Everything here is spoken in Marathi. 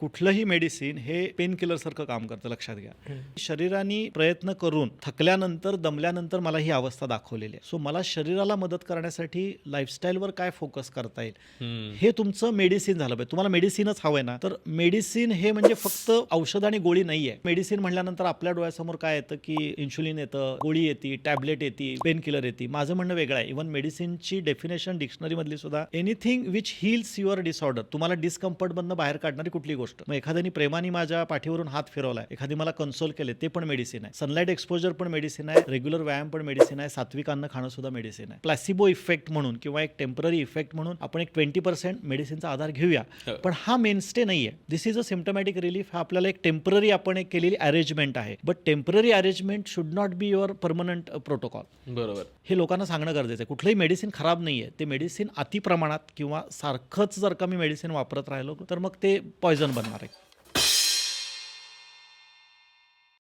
कुठलंही मेडिसिन हे पेन किलर सारखं काम करतं लक्षात घ्या. शरीराने प्रयत्न करून थकल्यानंतर दमल्यानंतर मला ही अवस्था दाखवलेली आहे. सो मला शरीराला मदत करण्यासाठी लाईफस्टाईलवर काय फोकस करता येईल? हे. तुमचं मेडिसिन झालं पाहिजे. तुम्हाला मेडिसिनच हवंय ना? तर मेडिसिन हे म्हणजे फक्त औषध आणि गोळी नाही आहे मेडिसिन म्हणल्यानंतर आपल्या डोळ्यासमोर काय येतं की इन्शुलिन येतं गोळी येते टॅबलेट येते पेन किलर येते. माझं म्हणणं वेगळं आहे. इव्हन मेडिसिनची डेफिनेशन डिक्शनरी मधली सुद्धा anything which heals your disorder तुम्हाला डिस्कम्फर्ट मधनं बाहेर काढणारी कुठली गोष्ट मग एखाद्याने प्रेमाने माझ्या पाठीवरून हात फिरवलाय एखादी मला कन्सोल केले ते पण मेडिसिन आहे. सनलाईट एक्सपोजर पण मेडिसिन आहे रेग्युलर व्यायाम पण मेडिसिन आहे सात्विक अन्न खाणं सुद्धा मेडिसिन आहे. प्लॅसिबो इफेक्ट म्हणून किंवा एक टेंपररी इफेक्ट म्हणून आपण एक ट्वेंटी पर्सेंट मेडिसिनचा आधार घेऊया. पण हा मेनस्टे नाही आहे this is a symptomatic relief हा आपल्याला एक टेंपररी आपण एक केलेली अरेंजमेंट आहे. But temporary arrangement should not be your permanent protocol बरोबर. हे लोकांना सांगणं गरजेचं आहे. कुठलंही मेडिसिन खराब नाही आहे ते मेडिसिन अति प्रमाणात किंवा सारखंच जर का मी मेडिसिन वापरत राहिलो तर मग ते पॉयझन बनणार आहे